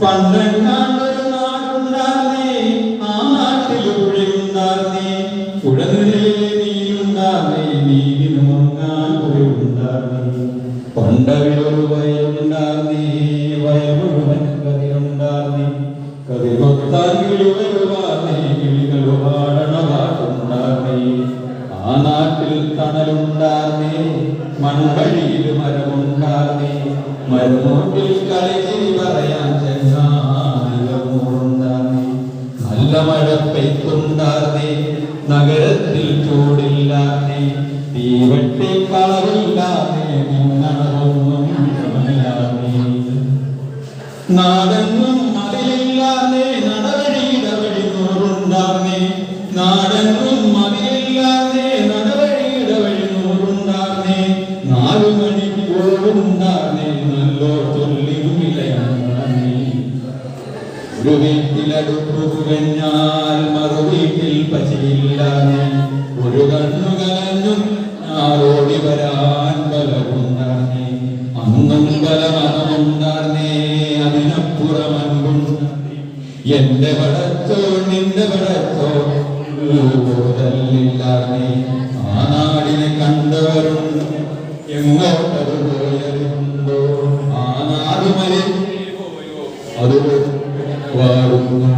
പണ്ടെങ്ങാണ്ടൊരു നാടുണ്ടാർന്നേ ആ നാട്ടിൽ മഴ പെയ്ത്തുണ്ടാർന്നേ നഗരത്തിൽ ചൂടില്ലാതെ തീവട്ടി കളവില്ലാതെ നിന്നറൊന്നും നാടെന്നും മതിലില്ലാതെ മതിലില്ലാതെ നടവഴിയിടവഴി നൂറുണ്ടാർന്നേ നാടെന്നും മതിലില്ലാതെ നടവഴിയുടെ വഴി നൂറുണ്ടാർന്നേ നാലു മണിക്കൂറുണ്ടാർന്നേ ഒരു വീട്ടിലടുപ്പു പുകഞ്ഞാൽ മറു വീട്ടിൽ പശയില്ലാതെ ഒരു കണ്ണു കലഞ്ഞു ഞാറോടി വരാൻ ബലമുണ്ടാർന്നേ. അന്നും ബലമതമുണ്ടാർന്നേ അതിനപ്പുറം അൻപുണ്ടാർന്നേ എന്റെ പടത്തോ നിന്റെ പടത്തോ ബോധമില്ലാർന്നേ ആ നാടിനെ കണ്ടവരുണ്ട് എങ്ങോട്ടത് പോയതുണ്ടോ ആ നാട് അതിൽ വാഴുന്നു.